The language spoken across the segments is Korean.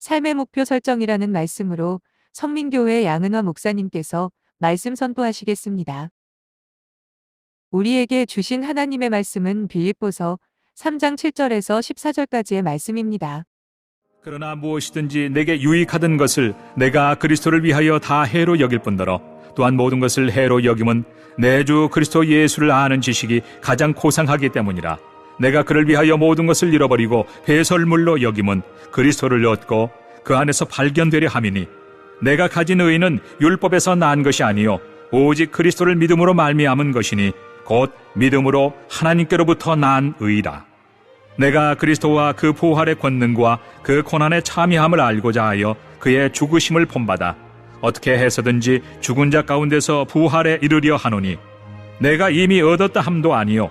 삶의 목표 설정이라는 말씀으로 성민교회 양은화 목사님께서 말씀 선포하시겠습니다. 우리에게 주신 하나님의 말씀은 빌립보서 3장 7절에서 14절까지의 말씀입니다. 그러나 무엇이든지 내게 유익하던 것을 내가 그리스도를 위하여 다 해로 여길 뿐더러 또한 모든 것을 해로 여김은 내 주 그리스도 예수를 아는 지식이 가장 고상하기 때문이라 내가 그를 위하여 모든 것을 잃어버리고 배설물로 여김은 그리스도를 얻고 그 안에서 발견되려 함이니 내가 가진 의는 율법에서 난 것이 아니요 오직 그리스도를 믿음으로 말미암은 것이니 곧 믿음으로 하나님께로부터 난 의라. 내가 그리스도와 그 부활의 권능과 그 고난의 참여함을 알고자 하여 그의 죽으심을 본받아 어떻게 해서든지 죽은 자 가운데서 부활에 이르려 하노니 내가 이미 얻었다 함도 아니요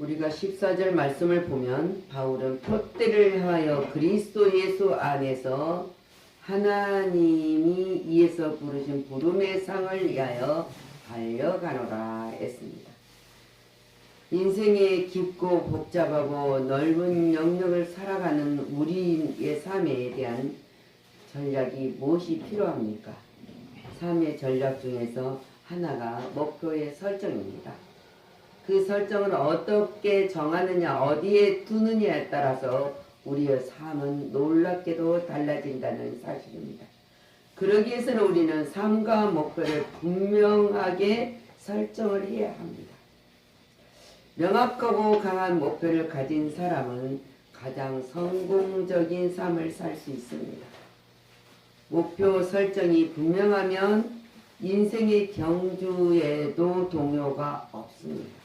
우리가 14절 말씀을 보면 바울은 표대를 향하여 그리스도 예수 안에서 하나님이 위에서 부르신 부름의 상을 위하여 달려가노라 했습니다. 인생의 깊고 복잡하고 넓은 영역을 살아가는 우리의 삶에 대한 전략이 무엇이 필요합니까? 삶의 전략 중에서 하나가 목표의 설정입니다. 그 설정을 어떻게 정하느냐, 어디에 두느냐에 따라서 우리의 삶은 놀랍게도 달라진다는 사실입니다. 그러기 위해서는 우리는 삶과 목표를 분명하게 설정을 해야 합니다. 명확하고 강한 목표를 가진 사람은 가장 성공적인 삶을 살 수 있습니다. 목표 설정이 분명하면 인생의 경주에도 동요가 없습니다.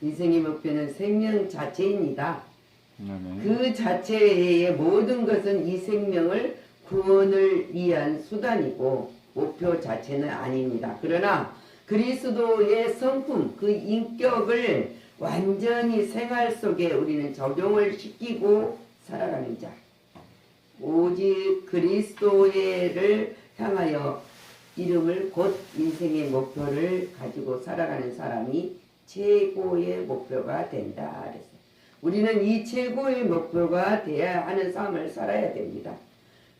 인생의 목표는 생명 자체입니다. 그 자체의 모든 것은 이 생명을 구원을 위한 수단이고 목표 자체는 아닙니다. 그러나 그리스도의 성품, 그 인격을 완전히 생활 속에 우리는 적용을 시키고 살아가는 자. 오직 그리스도를 향하여 이름을 곧 인생의 목표를 가지고 살아가는 사람이 최고의 목표가 된다. 그랬어요. 우리는 이 최고의 목표가 되어야 하는 삶을 살아야 됩니다.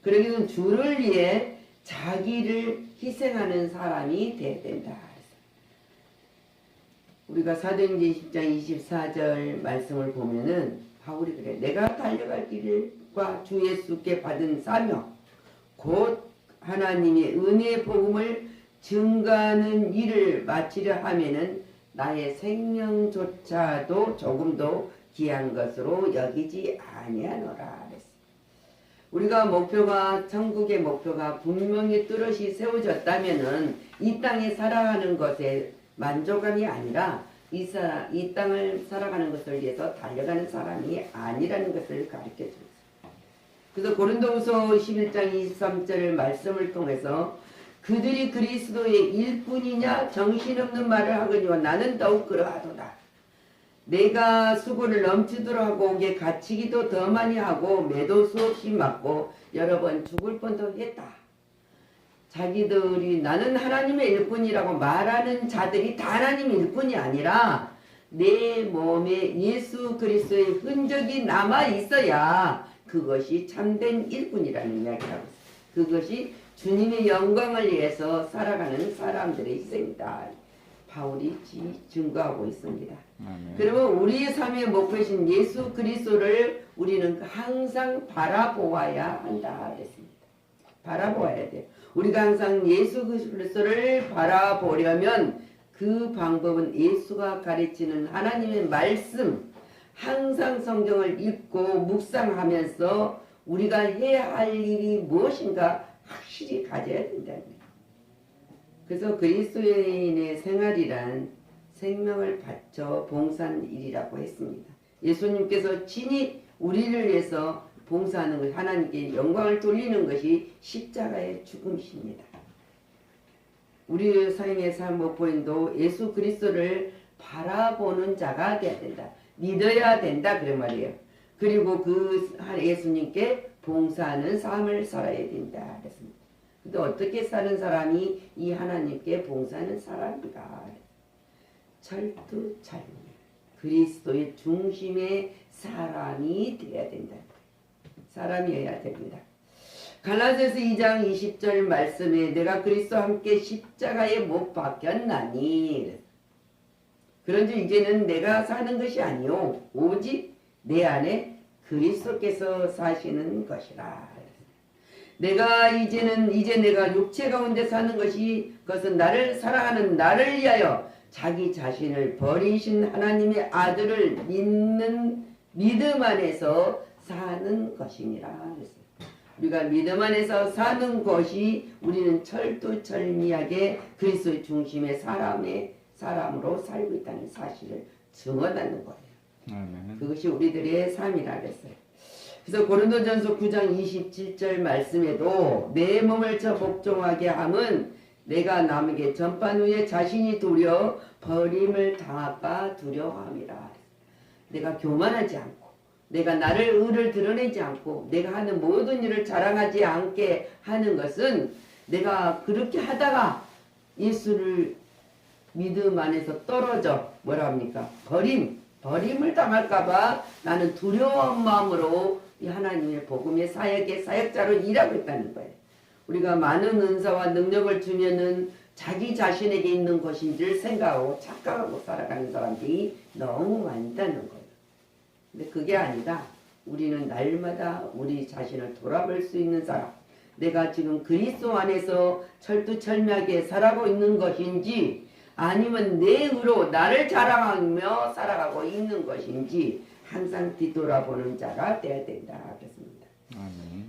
그러기 위해서 주를 위해 자기를 희생하는 사람이 되어야 된다. 우리가 사도행전 10장 24절 말씀을 보면은 바울이 그래. 내가 달려갈 길과 주 예수께 받은 사명 곧 하나님의 은혜의 복음을 증가하는 일을 마치려 하면은 나의 생명조차도 조금도 귀한 것으로 여기지 아니하노라. 우리가 목표가 천국의 목표가 분명히 뚜렷이 세워졌다면은 이 땅에 살아가는 것에 만족감이 아니라 이, 사, 이 땅을 살아가는 것을 위해서 달려가는 사람이 아니라는 것을 가르쳐 줍니다. 그래서 고린도후서 11장 23절 말씀을 통해서 그들이 그리스도의 일뿐이냐 정신없는 말을 하거니와 나는 더욱 그러하도다. 내가 수고를 넘치도록 하고 옥에 갇히기도 더 많이 하고 매도 수없이 맞고 여러 번 죽을 뻔도 했다. 자기들이 나는 하나님의 일꾼이라고 말하는 자들이 다 하나님의 일꾼이 아니라 내 몸에 예수 그리스도의 흔적이 남아 있어야 그것이 참된 일꾼이라는 이야기라고 있어요. 그것이 주님의 영광을 위해서 살아가는 사람들의 희생이다. 바울이 증거하고 있습니다. 그러면 우리의 삶의 목표이신 예수 그리스도를 우리는 항상 바라보아야 한다 그랬습니다. 바라보아야 돼요. 우리가 항상 예수 그리스도를 바라보려면 그 방법은 예수가 가르치는 하나님의 말씀, 항상 성경을 읽고 묵상하면서 우리가 해야 할 일이 무엇인가 확실히 가져야 거예요. 그래서 그리스도인의 생활이란 생명을 바쳐 봉사하는 일이라고 했습니다. 예수님께서 친히 우리를 위해서 봉사하는 것, 하나님께 영광을 돌리는 것이 십자가의 죽음이십니다. 우리 사형의 삶 목포인도 예수 그리스도를 바라보는 자가 돼야 된다. 믿어야 된다 그런 말이에요. 그리고 그 예수님께 봉사하는 삶을 살아야 된다 그랬습니다. 근데 어떻게 사는 사람이 이 하나님께 봉사하는 사람인가? 철두철미 그리스도의 중심의 사람이 되어야 된다. 사람이어야 됩니다. 갈라디아서 2장 20절 말씀에 내가 그리스도와 함께 십자가에 못 박혔나니 그런즉 이제는 내가 사는 것이 아니요 오직 내 안에 그리스도께서 사시는 것이라. 내가 이제는 이제 내가 육체 가운데 사는 것이 그것은 나를 사랑하는 나를 위하여 자기 자신을 버리신 하나님의 아들을 믿는 믿음 안에서 사는 것이니라. 우리가 믿음 안에서 사는 것이 우리는 철두철미하게 그리스도의 중심의 사람의 사람으로 살고 있다는 사실을 증언하는 거예요. 그것이 우리들의 삶이라 그랬어요. 그래서 고린도전서 9장 27절 말씀에도 내 몸을 저 복종하게 함은 내가 남에게 전판 후에 자신이 두려 버림을 당할까 두려워함이라. 내가 교만하지 않고 내가 나를 의를 드러내지 않고 내가 하는 모든 일을 자랑하지 않게 하는 것은 내가 그렇게 하다가 예수를 믿음 안에서 떨어져 뭐라 합니까? 버림, 버림을 당할까봐 나는 두려운 마음으로 이 하나님의 복음의 사역의 사역자로 일하고 있다는 거예요. 우리가 많은 은사와 능력을 주면은 자기 자신에게 있는 것인 줄 생각하고 착각하고 살아가는 사람들이 너무 많다는 거예요. 근데 그게 아니다. 우리는 날마다 우리 자신을 돌아볼 수 있는 사람. 내가 지금 그리스도 안에서 철두철미하게 살아가고 있는 것인지 아니면 내 의로 나를 자랑하며 살아가고 있는 것인지 항상 뒤돌아보는 자가 되어야 된다. 아멘.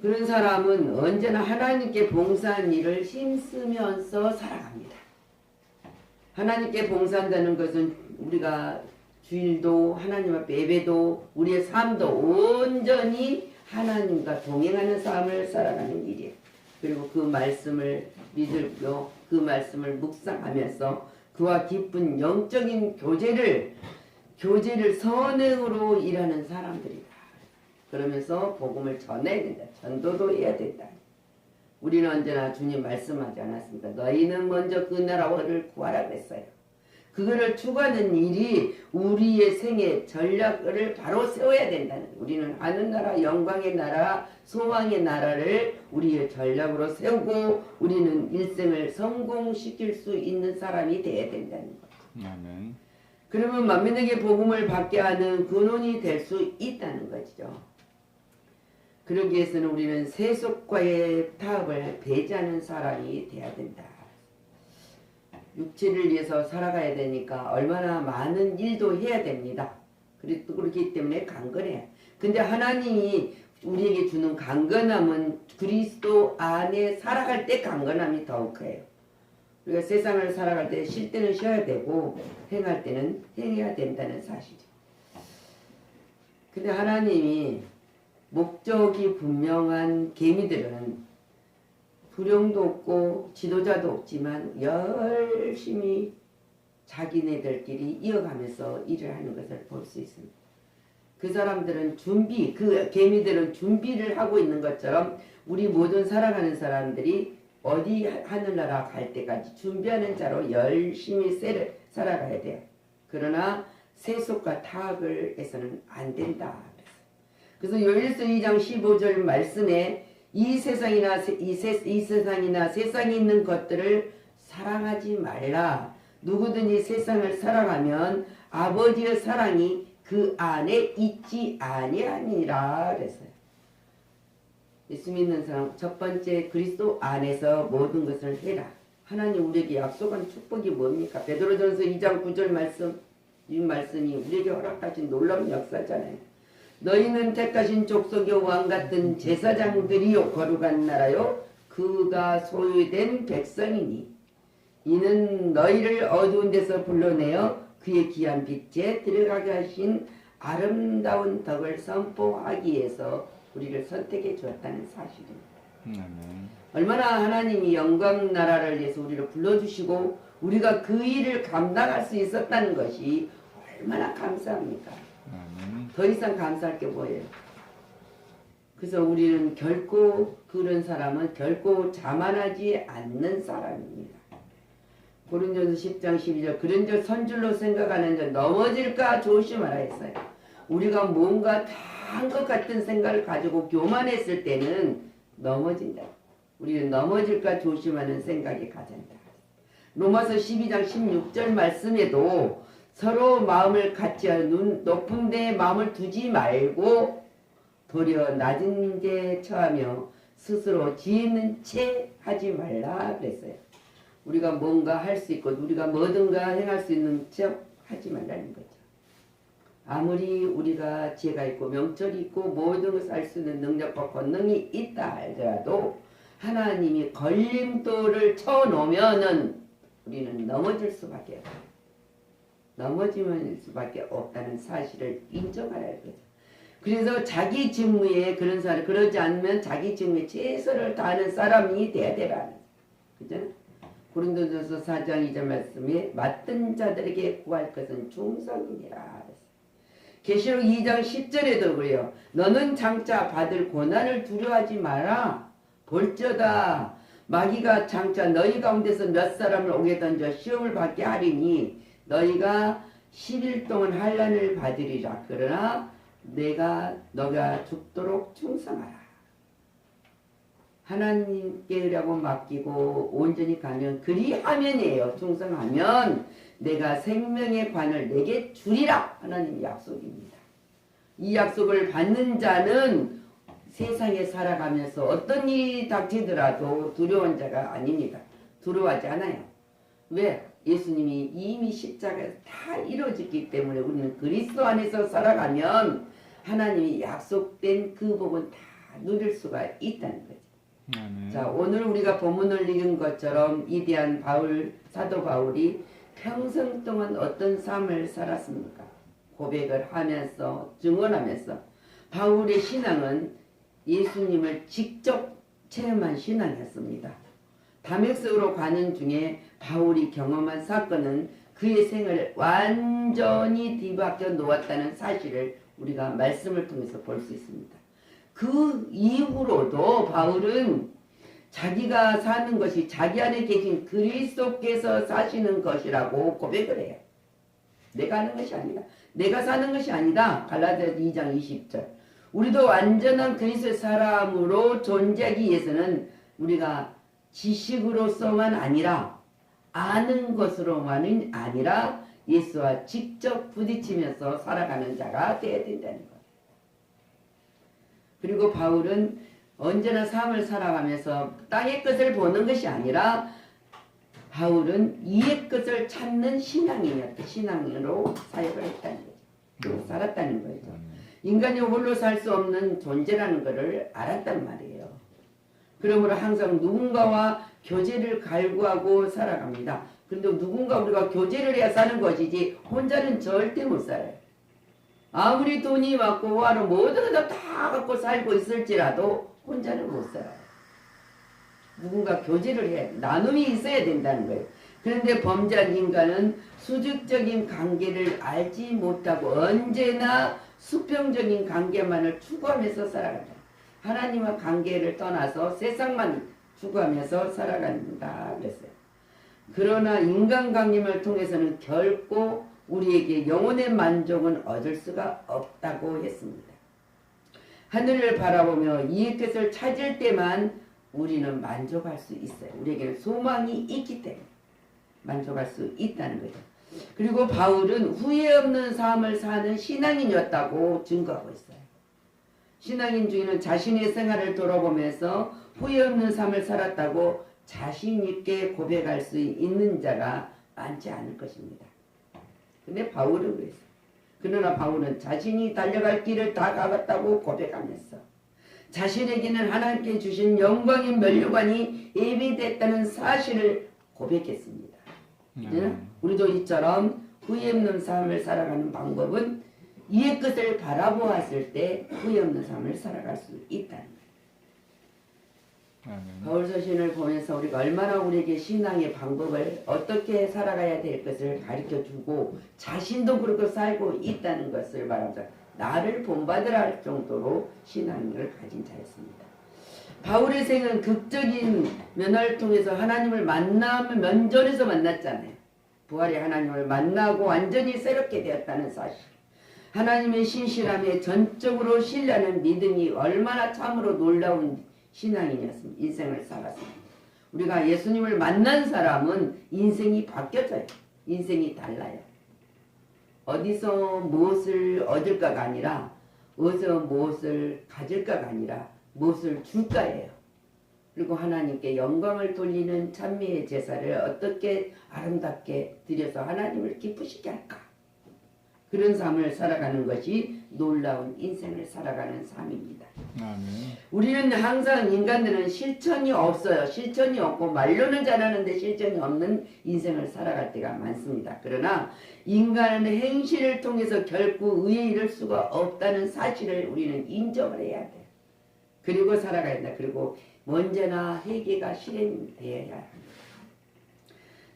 그런 사람은 언제나 하나님께 봉사한 일을 힘쓰면서 살아갑니다. 하나님께 봉사한다는 것은 우리가 주일도 하나님 앞에 예배도 우리의 삶도 온전히 하나님과 동행하는 삶을 살아가는 일이에요. 그리고 그 말씀을 믿으며 그 말씀을 묵상하면서 그와 깊은 영적인 교제를 교제를 선행으로 일하는 사람들이다. 그러면서 복음을 전해야 된다. 전도도 해야 된다. 우리는 언제나 주님 말씀하지 않았습니까? 너희는 먼저 그 나라를 구하라 그랬어요. 그거를 추구하는 일이 우리의 생애 전략을 바로 세워야 된다는. 우리는 하는 나라, 영광의 나라, 소망의 나라를 우리의 전략으로 세우고 우리는 일생을 성공시킬 수 있는 사람이 되어야 된다는. 아멘. 그러면 만민에게 복음을 받게 하는 근원이 될 수 있다는 것이죠. 그러기 위해서는 우리는 세속과의 타협을 배제하는 사람이 돼야 된다. 육체를 위해서 살아가야 되니까 얼마나 많은 일도 해야 됩니다. 그렇기 때문에 강건해요. 근데 하나님이 우리에게 주는 강건함은 그리스도 안에 살아갈 때 강건함이 더욱 커요. 우리가 세상을 살아갈 때 쉴 때는 쉬어야 되고 행할 때는 행해야 된다는 사실이죠. 근데 하나님이 목적이 분명한 개미들은 부령도 없고 지도자도 없지만 열심히 자기네들끼리 이어가면서 일을 하는 것을 볼 수 있습니다. 그 사람들은 준비, 그 개미들은 준비를 하고 있는 것처럼 우리 모든 살아가는 사람들이 어디 하늘나라 갈 때까지 준비하는 자로 열심히 세- 살아가야 돼요. 그러나 세속과 타악을 해서는 안 된다. 그래서 요일서 2장 15절 말씀에 이 세상이나 세- 이, 세, 이 세상이나 세상에 있는 것들을 사랑하지 말라. 누구든지 세상을 사랑하면 아버지의 사랑이 그 안에 있지 아니하니라 그랬어요. 예수 믿는 사람 첫 번째 그리스도 안에서 모든 것을 해라. 하나님 우리에게 약속한 축복이 뭡니까? 베드로전서 2장 9절 말씀 이 말씀이 우리에게 허락하신 놀라운 역사잖아요. 너희는 택하신 족속의 왕 같은 제사장들이요 거룩한 나라요 그가 소유된 백성이니 이는 너희를 어두운 데서 불러내어 그의 귀한 빛에 들어가게 하신 아름다운 덕을 선포하기 위해서 우리를 선택해 주었다는 사실입니다. 아멘. 얼마나 하나님이 영광 나라를 위해서 우리를 불러주시고 우리가 그 일을 감당할 수 있었다는 것이 얼마나 감사합니까? 더 이상 감사할 게 뭐예요? 그래서 우리는 결코 그런 사람은 결코 자만하지 않는 사람입니다. 고린도서 10장 12절 그런 저 선줄로 생각하는 자 넘어질까 조심하라 했어요. 우리가 뭔가 다 한 것 같은 생각을 가지고 교만했을 때는 넘어진다. 우리는 넘어질까 조심하는 생각이 가진다. 로마서 12장 16절 말씀에도 서로 마음을 하여 눈 높은 데 마음을 두지 말고 도리어 낮은 데 처하며 스스로 지혜 있는 채 하지 말라 그랬어요. 우리가 뭔가 할 수 있고 우리가 뭐든가 행할 수 있는 척 하지 말라는 거죠. 아무리 우리가 지혜가 있고 명철이 있고 모든 것을 할수 있는 능력과 권능이 있다 할지라도 하나님이 걸림돌을 쳐놓으면은 우리는 넘어질 수밖에 없어요. 넘어지면 수밖에 없다는 사실을 인정하라 이거죠. 그래서 자기 직무에 그런 사람 그러지 않으면 자기 직무에 최선을 다하는 사람이 돼야 되라는 그죠? 고린도전서 4장 2절 말씀에 맡은 자들에게 구할 것은 충성이니라 계시록 2장 10절에도 그래요. 너는 장차 받을 고난을 두려워하지 마라. 볼저다 마귀가 장차 너희 가운데서 몇 사람을 오게 던져 시험을 받게 하리니 너희가 10일 동안 환란을 받으리라. 그러나 내가 너가 죽도록 충성하라. 하나님께라고 맡기고 온전히 가면 그리하면이에요. 충성하면 내가 생명의 관을 내게 주리라. 하나님 약속입니다. 이 약속을 받는 자는 세상에 살아가면서 어떤 일이 닥치더라도 두려운 자가 아닙니다. 두려워하지 않아요. 왜? 예수님이 이미 십자가에서 다 이루어졌기 때문에 우리는 그리스도 안에서 살아가면 하나님이 약속된 그 복은 다 누릴 수가 있다는 거죠. 자, 오늘 우리가 본문을 읽은 것처럼 이대한 바울, 사도 바울이 평생 동안 어떤 삶을 살았습니까? 고백을 하면서, 증언하면서. 바울의 신앙은 예수님을 직접 체험한 신앙이었습니다. 담액석으로 가는 중에 바울이 경험한 사건은 그의 생을 완전히 뒤바뀌어 놓았다는 사실을 우리가 말씀을 통해서 볼 수 있습니다. 그 이후로도 바울은 자기가 사는 것이 자기 안에 계신 그리스도께서 사시는 것이라고 고백을 해요. 내가 하는 것이 아니다. 내가 사는 것이 아니다. 갈라디아 2장 20절. 우리도 완전한 그리스도의 사람으로 존재하기 위해서는 우리가 지식으로서만 아니라 아는 것으로만은 아니라 예수와 직접 부딪히면서 살아가는 자가 되어야 된다는 것. 그리고 바울은 언제나 삶을 살아가면서 땅의 것을 보는 것이 아니라 바울은 이의 것을 찾는 신앙이었다. 신앙으로 사역을 했다는 거죠. 살았다는 거죠. 인간이 홀로 살 수 없는 존재라는 것을 알았단 말이에요. 그러므로 항상 누군가와 교제를 갈구하고 살아갑니다. 그런데 누군가 우리가 교제를 해야 사는 것이지 혼자는 절대 못 살아요. 아무리 돈이 많고 와는 모든 것다 갖고 살고 있을지라도 혼자는 못 살아요. 누군가 교제를 해 나눔이 있어야 된다는 거예요. 그런데 범죄한 인간은 수직적인 관계를 알지 못하고 언제나 수평적인 관계만을 추구하면서 살아간다. 하나님과 관계를 떠나서 세상만 추구하면서 살아간다 그랬어요. 그러나 인간관계를 통해서는 결코 우리에게 영혼의 만족은 얻을 수가 없다고 했습니다. 하늘을 바라보며 이의 뜻을 찾을 때만 우리는 만족할 수 있어요. 우리에게는 소망이 있기 때문에 만족할 수 있다는 거죠. 그리고 바울은 후회 없는 삶을 사는 신앙인이었다고 증거하고 있어요. 신앙인 중에는 자신의 생활을 돌아보면서 후회 없는 삶을 살았다고 자신 있게 고백할 수 있는 자가 많지 않을 것입니다. 근데 바울은 그랬어요. 그러나 바울은 자신이 달려갈 길을 다 가봤다고 고백하면서 자신에게는 하나님께 주신 영광의 면류관이 예비됐다는 사실을 고백했습니다. 이제는 우리도 이처럼 후회 없는 삶을 살아가는 방법은 이의 것을 바라보았을 때 후회 없는 삶을 살아갈 수 있다는 아멘. 바울 서신을 보면서 우리가 얼마나 우리에게 신앙의 방법을 어떻게 살아가야 될 것을 가르쳐 주고 자신도 그렇게 살고 있다는 것을 말합니다. 나를 본받으라 할 정도로 신앙을 가진 자였습니다. 바울의 생은 극적인 면화를 통해서 하나님을 만나면 면전에서 만났잖아요. 부활의 하나님을 만나고 완전히 새롭게 되었다는 사실. 하나님의 신실함에 전적으로 신뢰하는 믿음이 얼마나 참으로 놀라운 신앙이었습니다. 인생을 살았습니다. 우리가 예수님을 만난 사람은 인생이 바뀌어져요. 인생이 달라요. 어디서 무엇을 얻을까가 아니라 어디서 무엇을 가질까가 아니라 무엇을 줄까예요. 그리고 하나님께 영광을 돌리는 찬미의 제사를 어떻게 아름답게 드려서 하나님을 기쁘시게 할까? 그런 삶을 살아가는 것이 놀라운 인생을 살아가는 삶입니다. 아멘. 우리는 항상 인간들은 실천이 없어요. 실천이 없고 말로는 잘하는데 실천이 없는 인생을 살아갈 때가 많습니다. 그러나 인간은 행실을 통해서 결코 의에 이를 수가 없다는 사실을 우리는 인정을 해야 돼요. 그리고 살아가야 된다. 그리고 언제나 회개가 실행되어야 합니다.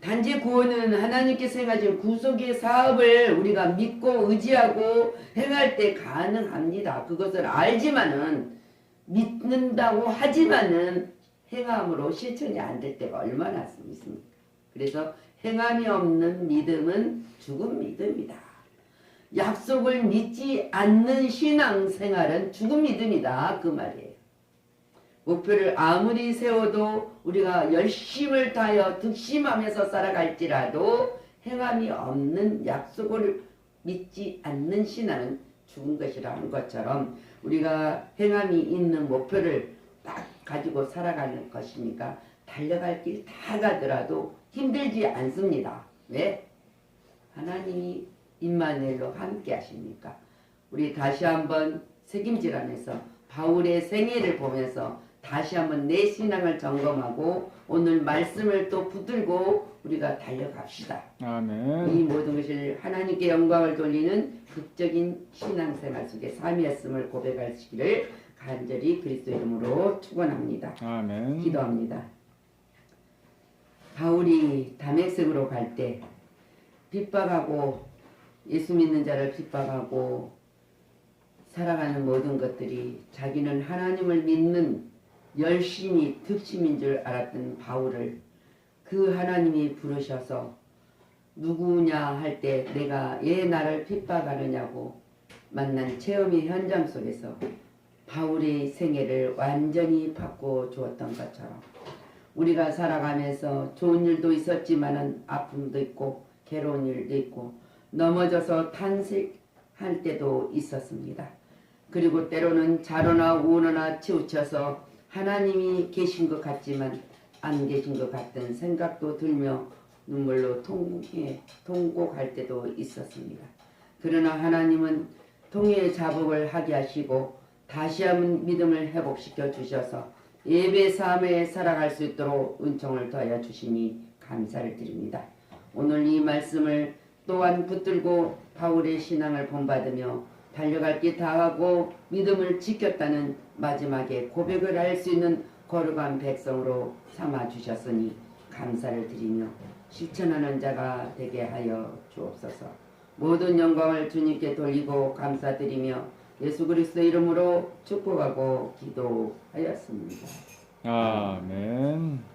단지 구원은 하나님께서 행하신 구속의 사업을 우리가 믿고 의지하고 행할 때 가능합니다. 그것을 알지만은 믿는다고 하지만은 행함으로 실천이 안 될 때가 얼마나 있습니까? 그래서 행함이 없는 믿음은 죽은 믿음이다. 약속을 믿지 않는 신앙생활은 죽은 믿음이다. 그 말이에요. 목표를 아무리 세워도 우리가 열심을 다하여 득심하면서 살아갈지라도 행함이 없는 약속을 믿지 않는 신앙은 죽은 것이라는 것처럼 우리가 행함이 있는 목표를 딱 가지고 살아가는 것이니까 달려갈 길 다 가더라도 힘들지 않습니다. 왜? 하나님이 임마누엘로 함께 하십니까? 우리 다시 한번 책임지라면서 바울의 생애를 보면서 다시 한번 내 신앙을 점검하고 오늘 말씀을 또 붙들고 우리가 달려갑시다. 아멘. 이 모든 것을 하나님께 영광을 돌리는 극적인 신앙생활 속의 삶이었음을 고백하시기를 간절히 그리스도 이름으로 축원합니다. 아멘. 기도합니다. 바울이 다메섹으로 갈 때 핍박하고 예수 믿는 자를 핍박하고 살아가는 모든 것들이 자기는 하나님을 믿는 열심히 득심인 줄 알았던 바울을 그 하나님이 부르셔서 누구냐 할 때 내가 얘 나를 핍박하느냐고 만난 체험의 현장 속에서 바울의 생애를 완전히 바꿔 주었던 것처럼 우리가 살아가면서 좋은 일도 있었지만은 아픔도 있고 괴로운 일도 있고 넘어져서 탄식할 때도 있었습니다. 그리고 때로는 자로나 우노나 치우쳐서 하나님이 계신 것 같지만 안 계신 것 같은 생각도 들며 눈물로 통해 통곡할 때도 있었습니다. 그러나 하나님은 통해의 자복을 하게 하시고 다시 한번 믿음을 회복시켜 주셔서 예배 삶에 살아갈 수 있도록 은총을 더하여 주시니 감사를 드립니다. 오늘 이 말씀을 또한 붙들고 바울의 신앙을 본받으며 달려갈 길 다하고 믿음을 지켰다는 마지막에 고백을 할 수 있는 거룩한 백성으로 삼아 주셨으니 감사를 드리며 실천하는 자가 되게 하여 주옵소서. 모든 영광을 주님께 돌리고 감사드리며 예수 그리스도 이름으로 축복하고 기도하였습니다. 아멘.